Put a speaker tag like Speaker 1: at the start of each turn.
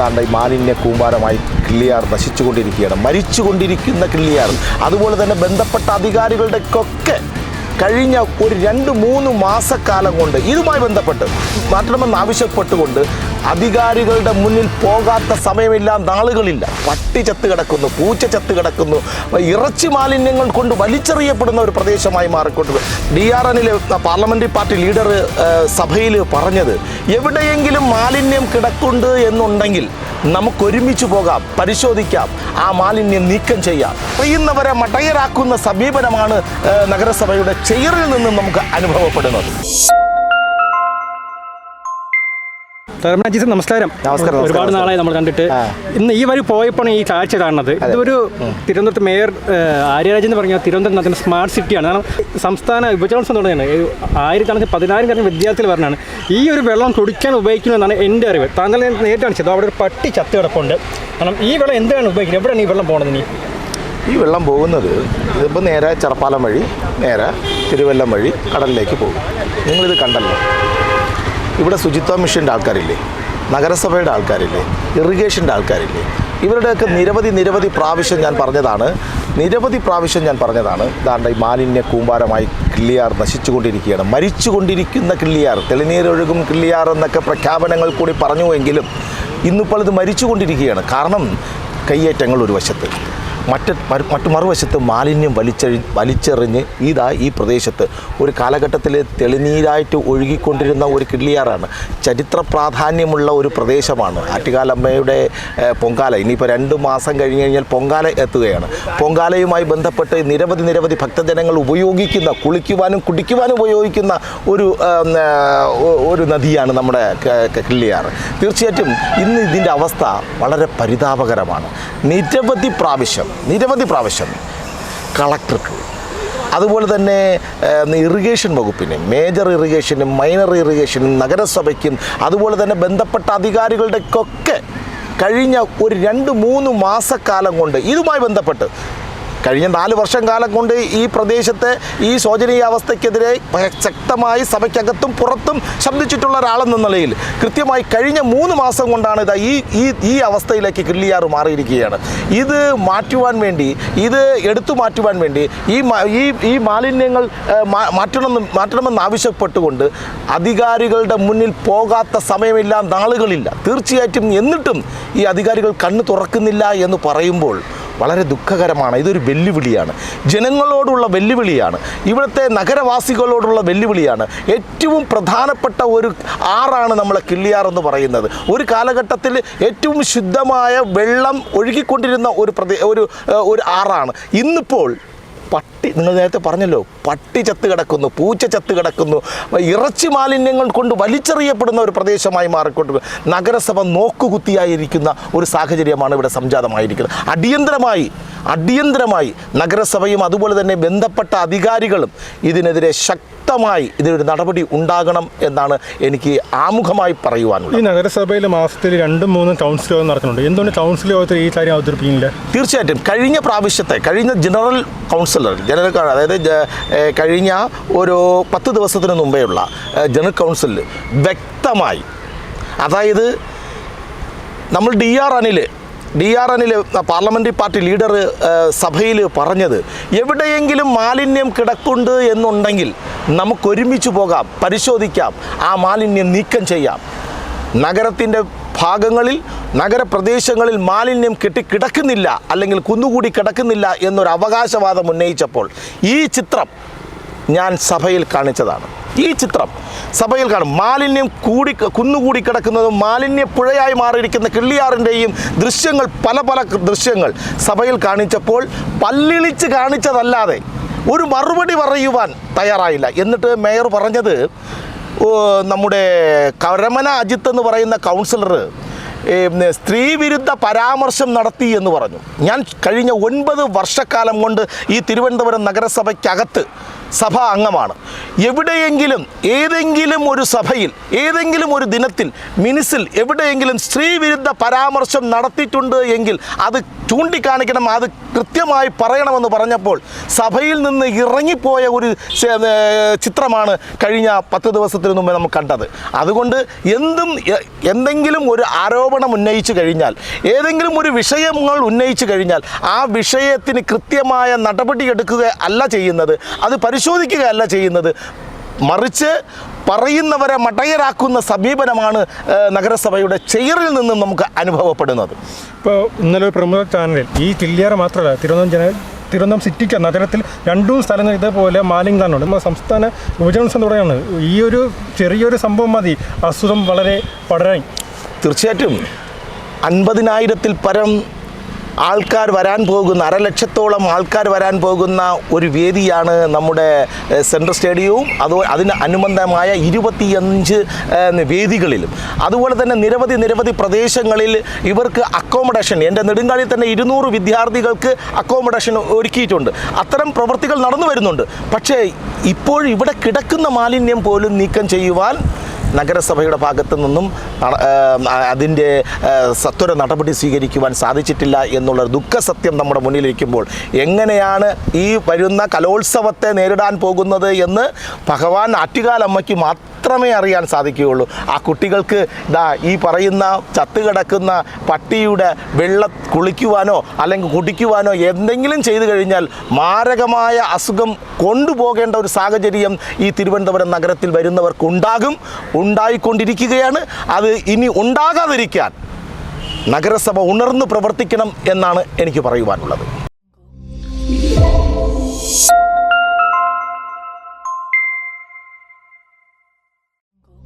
Speaker 1: ദാണ്ട ഈ മാലിന്യ കൂമ്പാരമായി കിള്ളിയാർ നശിച്ചുകൊണ്ടിരിക്കുകയാണ്. മരിച്ചുകൊണ്ടിരിക്കുന്ന കിള്ളിയാർ. അതുപോലെ തന്നെ ബന്ധപ്പെട്ട അധികാരികളുടെയൊക്കെ കഴിഞ്ഞ ഒരു രണ്ട് മൂന്ന് മാസക്കാലം കൊണ്ട് ഇതുമായി ബന്ധപ്പെട്ട് മാറ്റണമെന്ന് ആവശ്യപ്പെട്ടുകൊണ്ട് അധികാരികളുടെ മുന്നിൽ പോകാത്ത സമയമില്ല നാളുകളില്ല. പട്ടി ചത്ത് കിടക്കുന്നു പൂച്ച ചത്ത് കിടക്കുന്നു. ഇറച്ചി മാലിന്യങ്ങൾ കൊണ്ട് വലിച്ചെറിയപ്പെടുന്ന ഒരു പ്രദേശമായി മാറിക്കൊണ്ട് ഡി ആർ എനിലെ പാർലമെന്ററി പാർട്ടി ലീഡർ സഭയിൽ പറഞ്ഞത് എവിടെയെങ്കിലും മാലിന്യം കിടക്കുണ്ട് എന്നുണ്ടെങ്കിൽ നമുക്കൊരുമിച്ച് പോകാം പരിശോധിക്കാം ആ മാലിന്യം നീക്കം ചെയ്യാം. ചെയ്യുന്നവരെ മടയരാക്കുന്ന സമീപനമാണ് നഗരസഭയുടെ ചെയറിൽ നിന്നും നമുക്ക് അനുഭവപ്പെടുന്നത്.
Speaker 2: ധർമ്മജി നമസ്കാരം.
Speaker 1: നമസ്കാരം,
Speaker 2: ഒരുപാട് നാളായി നമ്മൾ കണ്ടിട്ട്. ഇന്ന് ഈ വഴി പോയപ്പോൾ ഈ കാഴ്ച കാണുന്നത്. ഇതൊരു തിരുവനന്തപുരത്ത് മേയർ ആര്യരാജ് ആര്യരാജൻ എന്ന് പറഞ്ഞാൽ തിരുവനന്തപുരം നഗരം സ്മാർട്ട് സിറ്റിയാണ്. കാരണം സംസ്ഥാന യുവജനോത്സവം തുടങ്ങിയാണ് ആയിരക്കണക്കിന് പതിനായിരം കണക്കിന് വിദ്യാർത്ഥികൾ പറഞ്ഞാണ് ഈ ഒരു വെള്ളം കുടിക്കാൻ ഉപയോഗിക്കുന്നതെന്നാണ് എന്റെ അറിവ്. താങ്കൾ നേരിട്ട് കാണിച്ചത്. അവിടെ ഒരു പട്ടി ചത്ത് കിടപ്പുണ്ട്. കാരണം ഈ വെള്ളം എന്താണ് ഉപയോഗിക്കുന്നത്? എവിടെയാണ് ഈ വെള്ളം പോകുന്നത് ഇനി?
Speaker 1: ഈ വെള്ളം പോകുന്നത് ഇതിപ്പോൾ നേരെ ചെറപ്പാലം വഴി നേരെ തിരുവല്ലം വഴി കടലിലേക്ക് പോകും. നിങ്ങളിത് കണ്ടല്ലോ. ഇവിടെ ശുചിത്വ മിഷന്റെ ആൾക്കാരില്ലേ? നഗരസഭയുടെ ആൾക്കാരില്ലേ? ഇറിഗേഷന്റെ ആൾക്കാരില്ലേ? ഇവരുടെയൊക്കെ നിരവധി നിരവധി പ്രാവശ്യം ഞാൻ പറഞ്ഞതാണ്. നിരവധി പ്രാവശ്യം ഞാൻ പറഞ്ഞതാണ്. ദാണ്ട ഈ മാലിന്യ കൂമ്പാരമായി കിള്ളിയാർ നശിച്ചുകൊണ്ടിരിക്കുകയാണ്. മരിച്ചുകൊണ്ടിരിക്കുന്ന കിള്ളിയാർ തെളിനീരൊഴുകും കിള്ളിയാർ എന്നൊക്കെ പ്രഖ്യാപനങ്ങൾ കൂടി പറഞ്ഞുവെങ്കിലും ഇന്നിപ്പോൾ ഇത് മരിച്ചുകൊണ്ടിരിക്കുകയാണ്. കാരണം കയ്യേറ്റങ്ങൾ ഒരു വശത്ത്. മറ്റ് മറു- മറ്റു മറുവശത്ത് മാലിന്യം വലിച്ചെഴി വലിച്ചെറിഞ്ഞ് ഇതാ ഈ പ്രദേശത്ത്. ഒരു കാലഘട്ടത്തിൽ തെളിനീരായിട്ട് ഒഴുകിക്കൊണ്ടിരുന്ന ഒരു കിള്ളിയാറാണ്. ചരിത്ര പ്രാധാന്യമുള്ള ഒരു പ്രദേശമാണ്. ആറ്റുകാലമ്മയുടെ പൊങ്കാല. ഇനിയിപ്പോൾ രണ്ട് മാസം കഴിഞ്ഞ് കഴിഞ്ഞാൽ പൊങ്കാല എത്തുകയാണ്. പൊങ്കാലയുമായി ബന്ധപ്പെട്ട് നിരവധി നിരവധി ഭക്തജനങ്ങൾ ഉപയോഗിക്കുന്ന കുളിക്കുവാനും കുടിക്കുവാനും ഉപയോഗിക്കുന്ന ഒരു ഒരു നദിയാണ് നമ്മുടെ കിള്ളിയാർ തീർച്ചയായിട്ടും ഇന്ന് ഇതിന്റെ അവസ്ഥ വളരെ പരിതാപകരമാണ്. നിരവധി പ്രാവശ്യം നിരവധി പ്രാവശ്യം കളക്ടർക്ക്. അതുപോലെ തന്നെ ഇറിഗേഷൻ വകുപ്പിന് മേജർ ഇറിഗേഷനും മൈനർ ഇറിഗേഷനും നഗരസഭയ്ക്കും അതുപോലെ തന്നെ ബന്ധപ്പെട്ട അധികാരികളുടെയൊക്കെ കഴിഞ്ഞ ഒരു രണ്ട് മൂന്ന് മാസക്കാലം കൊണ്ട് ഇതുമായി ബന്ധപ്പെട്ട് കഴിഞ്ഞ നാല് വർഷം കാലം കൊണ്ട് ഈ പ്രദേശത്തെ ഈ ശോചനീയാവസ്ഥയ്ക്കെതിരെ ശക്തമായി സഭയ്ക്കകത്തും പുറത്തും ശബ്ദിച്ചിട്ടുള്ള ഒരാളെന്ന നിലയിൽ കൃത്യമായി കഴിഞ്ഞ മൂന്ന് മാസം കൊണ്ടാണ് ഇതാ ഈ ഈ ഈ അവസ്ഥയിലേക്ക് കിള്ളിയാറ് മാറിയിരിക്കുകയാണ്. ഇത് മാറ്റുവാൻ വേണ്ടി ഇത് എടുത്തു മാറ്റുവാൻ വേണ്ടി ഈ ഈ ഈ മാലിന്യങ്ങൾ മാറ്റണമെന്ന് മാറ്റണമെന്ന് ആവശ്യപ്പെട്ടുകൊണ്ട് അധികാരികളുടെ മുന്നിൽ പോകാത്ത സമയമില്ല നാളുകളില്ല. തീർച്ചയായിട്ടും എന്നിട്ടും ഈ അധികാരികൾ കണ്ണു തുറക്കുന്നില്ല എന്ന് പറയുമ്പോൾ വളരെ ദുഃഖകരമാണ്. ഇതൊരു വെല്ലുവിളിയാണ്. ജനങ്ങളോടുള്ള വെല്ലുവിളിയാണ്. ഇവിടുത്തെ നഗരവാസികളോടുള്ള വെല്ലുവിളിയാണ്. ഏറ്റവും പ്രധാനപ്പെട്ട ഒരു ആറാണ് നമ്മളെ കിള്ളിയാർ എന്ന് പറയുന്നത്. ഒരു കാലഘട്ടത്തിൽ ഏറ്റവും ശുദ്ധമായ വെള്ളം ഒഴുകിക്കൊണ്ടിരുന്ന ഒരു പ്രദേ ഒരു ഒരു ആറാണ്. ഇന്നിപ്പോൾ പട്ടി നിങ്ങൾ നേരത്തെ പറഞ്ഞല്ലോ പട്ടി ചത്ത് കിടക്കുന്നു പൂച്ച ചത്ത് കിടക്കുന്നു. ഇറച്ചി മാലിന്യങ്ങൾ കൊണ്ട് വലിച്ചെറിയപ്പെടുന്ന ഒരു പ്രദേശമായി മാറിക്കൊണ്ട് നഗരസഭ നോക്കുകുത്തിയായിരിക്കുന്ന ഒരു സാഹചര്യമാണ് ഇവിടെ സംജാതമായിരിക്കുന്നത്. അടിയന്തരമായി അടിയന്തരമായി നഗരസഭയും അതുപോലെ തന്നെ ബന്ധപ്പെട്ട അധികാരികളും ഇതിനെതിരെ ശക്തമായി ഇതിനൊരു നടപടി ഉണ്ടാകണം എന്നാണ് എനിക്ക് ആമുഖമായി പറയുവാനുള്ളത്.
Speaker 2: ഈ നഗരസഭയിൽ മാസത്തിൽ രണ്ടും മൂന്നും കൗൺസിൽ യോഗം നടത്തുന്നുണ്ട്. എന്തുകൊണ്ട് കൗൺസിൽ യോഗത്തിൽ ഈ കാര്യം അവതരിപ്പിക്കുന്നില്ല?
Speaker 1: തീർച്ചയായിട്ടും. കഴിഞ്ഞ പ്രാവശ്യത്തെ കഴിഞ്ഞ ജനറൽ കൗൺസിലർ ജനറൽ അതായത് കഴിഞ്ഞ ഒരു പത്ത് ദിവസത്തിന് മുമ്പേയുള്ള ജനറൽ കൗൺസിലിൽ വ്യക്തമായി അതായത് നമ്മൾ D R Anil D R Anil parliamentary party leader സഭയിൽ പറഞ്ഞത് എവിടെയെങ്കിലും മാലിന്യം കിടക്കുണ്ട് എന്നുണ്ടെങ്കിൽ നമുക്കൊരുമിച്ച് പോകാം പരിശോധിക്കാം ആ മാലിന്യം നീക്കം ചെയ്യാം. നഗരത്തിന്റെ ഭാഗങ്ങളിൽ നഗരപ്രദേശങ്ങളിൽ മാലിന്യം കെട്ടിക്കിടക്കുന്നില്ല അല്ലെങ്കിൽ കുന്നുകൂടി കിടക്കുന്നില്ല എന്നൊരു അവകാശവാദം ഉന്നയിച്ചപ്പോൾ ഈ ചിത്രം ഞാൻ സഭയിൽ കാണിച്ചതാണ്. ഈ ചിത്രം സഭയിൽ കാണും. മാലിന്യം കൂടി കുന്നുകൂടി കിടക്കുന്നതും മാലിന്യ പുഴയായി മാറിയിരിക്കുന്ന കിള്ളിയാറിന്റെയും ദൃശ്യങ്ങൾ പല പല ദൃശ്യങ്ങൾ സഭയിൽ കാണിച്ചപ്പോൾ പല്ലിളിച്ച് കാണിച്ചതല്ലാതെ ഒരു മറുപടി പറയുവാൻ തയ്യാറായില്ല. എന്നിട്ട് മേയർ പറഞ്ഞത് നമ്മുടെ കരമന അജിത്ത് എന്ന് പറയുന്ന കൗൺസിലർ സ്ത്രീ വിരുദ്ധ പരാമർശം നടത്തി എന്ന് പറഞ്ഞു. ഞാൻ കഴിഞ്ഞ ഒൻപത് വർഷക്കാലം കൊണ്ട് ഈ തിരുവനന്തപുരം നഗരസഭയ്ക്കകത്ത് സഭാ അംഗമാണ്. എവിടെയെങ്കിലും ഏതെങ്കിലും ഒരു സഭയിൽ ഏതെങ്കിലും ഒരു ദിനത്തിൽ മിനിസിൽ എവിടെയെങ്കിലും സ്ത്രീവിരുദ്ധ പരാമർശം നടത്തിയിട്ടുണ്ട് എങ്കിൽ അത് ചൂണ്ടിക്കാണിക്കണം അത് കൃത്യമായി പറയണമെന്ന് പറഞ്ഞപ്പോൾ സഭയിൽ നിന്ന് ഇറങ്ങിപ്പോയ ഒരു ചിത്രമാണ് കഴിഞ്ഞ പത്ത് ദിവസത്തിന് മുമ്പേ നമുക്ക് കണ്ടത്. അതുകൊണ്ട് എന്തും എന്തെങ്കിലും ഒരു ആരോപണം ഉന്നയിച്ചു കഴിഞ്ഞാൽ ഏതെങ്കിലും ഒരു വിഷയങ്ങൾ ഉന്നയിച്ചു കഴിഞ്ഞാൽ ആ വിഷയത്തിന് കൃത്യമായ നടപടിയെടുക്കുക അല്ല ചെയ്യുന്നത്. അത് പരിശോധിക്കുകയല്ല ചെയ്യുന്നത്. മറിച്ച് പറയുന്നവരെ മടയരാക്കുന്ന സമീപനമാണ് നഗരസഭയുടെ ചെയറിൽ നിന്നും നമുക്ക് അനുഭവപ്പെടുന്നത്.
Speaker 2: ഇപ്പോൾ ഇന്നലെ ഒരു പ്രമുഖ ചാനലിൽ ഈ ചില്ലിയാറ മാത്രമല്ല തിരുവനന്തപുരം ജന തിരുവനന്തപുരം സിറ്റിക്ക് നഗരത്തിൽ രണ്ടും സ്ഥലങ്ങൾ ഇതേപോലെ മാലിന്യങ്ങളുണ്ട് നമ്മുടെ സംസ്ഥാന യുവജന തുടങ്ങിയാണ് ഈ ഒരു ചെറിയൊരു സംഭവം മതി. അസുഖം വളരെ പടരാൻ.
Speaker 1: തീർച്ചയായിട്ടും. അൻപതിനായിരത്തിൽ പരം ആൾക്കാർ വരാൻ പോകുന്ന അരലക്ഷത്തോളം ആൾക്കാർ വരാൻ പോകുന്ന ഒരു വേദിയാണ് നമ്മുടെ സെൻട്രൽ സ്റ്റേഡിയവും. അത് അതിന് അനുബന്ധമായ ഇരുപത്തിയഞ്ച് വേദികളിലും. അതുപോലെ തന്നെ നിരവധി നിരവധി പ്രദേശങ്ങളിൽ ഇവർക്ക് അക്കോമഡേഷൻ എന്റെ നെടുങ്കാലിൽ തന്നെ ഇരുന്നൂറ് വിദ്യാർത്ഥികൾക്ക് അക്കോമഡേഷൻ ഒരുക്കിയിട്ടുണ്ട്. അത്തരം പ്രവൃത്തികൾ നടന്നു വരുന്നുണ്ട്. പക്ഷേ ഇപ്പോൾ ഇവിടെ കിടക്കുന്ന മാലിന്യം പോലും നീക്കം ചെയ്യുവാൻ നഗരസഭയുടെ ഭാഗത്തു നിന്നും അതിന്റെ സത്വര നടപടി സ്വീകരിക്കുവാൻ സാധിച്ചിട്ടില്ല എന്നുള്ള ദുഃഖസത്യം നമ്മുടെ മുന്നിലിരിക്കുമ്പോൾ എങ്ങനെയാണ് ഈ വരുന്ന കലോത്സവത്തെ നേരിടാൻ പോകുന്നത് എന്ന് ഭഗവാൻ ആറ്റുകാലമ്മയ്ക്ക് മാത്രമേ അറിയാൻ സാധിക്കുകയുള്ളൂ. ആ കുട്ടികൾക്ക് ദാ ഈ പറയുന്ന ചത്തുകിടക്കുന്ന പട്ടിയുടെ വെള്ള കുളിക്കുവാനോ അല്ലെങ്കിൽ കുടിക്കുവാനോ എന്തെങ്കിലും ചെയ്തു കഴിഞ്ഞാൽ മാരകമായ അസുഖം കൊണ്ടുപോകേണ്ട ഒരു സാഹചര്യം ഈ തിരുവനന്തപുരം നഗരത്തിൽ വരുന്നവർക്കുണ്ടാകും ഉണ്ടായിക്കൊണ്ടിരിക്കുകയാണ്. അത് ഇനി ഉണ്ടാകാതിരിക്കാൻ നഗരസഭ ഉണർന്നു പ്രവർത്തിക്കണം എന്നാണ് എനിക്ക് പറയുവാനുള്ളത്.